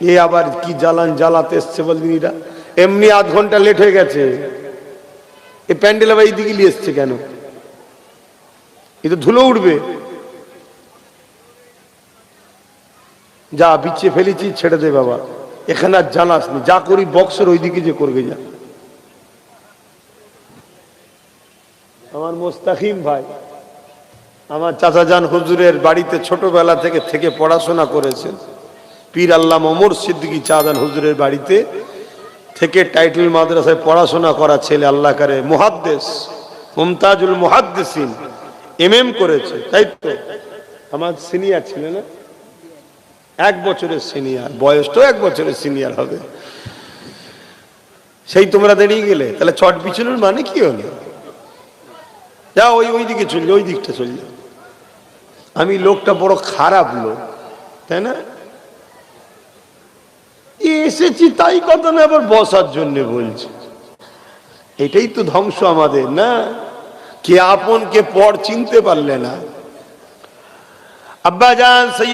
এ আবার কি জ্বালান জ্বালাতে এসছে বলদিন এমনি আধ ঘণ্টা লেট হয়ে গেছে। এ প্যান্ডেল আবার এইদিকে নিয়ে এসছে কেন? এ তো ধুলো উঠবে। যা বিচ্ছে ফেলেছি, ছেড়ে দে বাবা। এখানে আর জানাস নি যা করি বক্সের ওইদিকে যে করবে যা। আমার মোস্তাকিম ভাই, আমার চাচাজান হুজুরের বাড়িতে ছোটবেলা থেকে থেকে পড়াশোনা করেছেন। পীর আল্লাহ অমর সিদ্দিকী চাঁদান হুজুরের বাড়িতে থেকে টাইটেল মাদ্রাসায় পড়াশোনা করা ছেলে আল্লাহ করে মুহাদ্দেস, মুমতাজুল মুহাদ্দেসিন এম এম করেছে, তাই তো? আমার সিনিয়র ছিল না? এক বছরের সিনিয়র, বয়স তো এক বছরের সিনিয়র হবে। সেই তোমরা দাঁড়িয়ে গেলে, তাহলে চট পিছনের মানে কি হলো? যা ওই ওই দিকে চললে, ওই দিকটা চললে। আমি লোকটা বড় খারাপ লোক, তাই না? এসেছি তাই কথা না আবার বসার জন্য বলছি। এটাই তো ধ্বংস আমাদের, না? কে আপন কে পর চিনতে পারলে না। আব্বা জান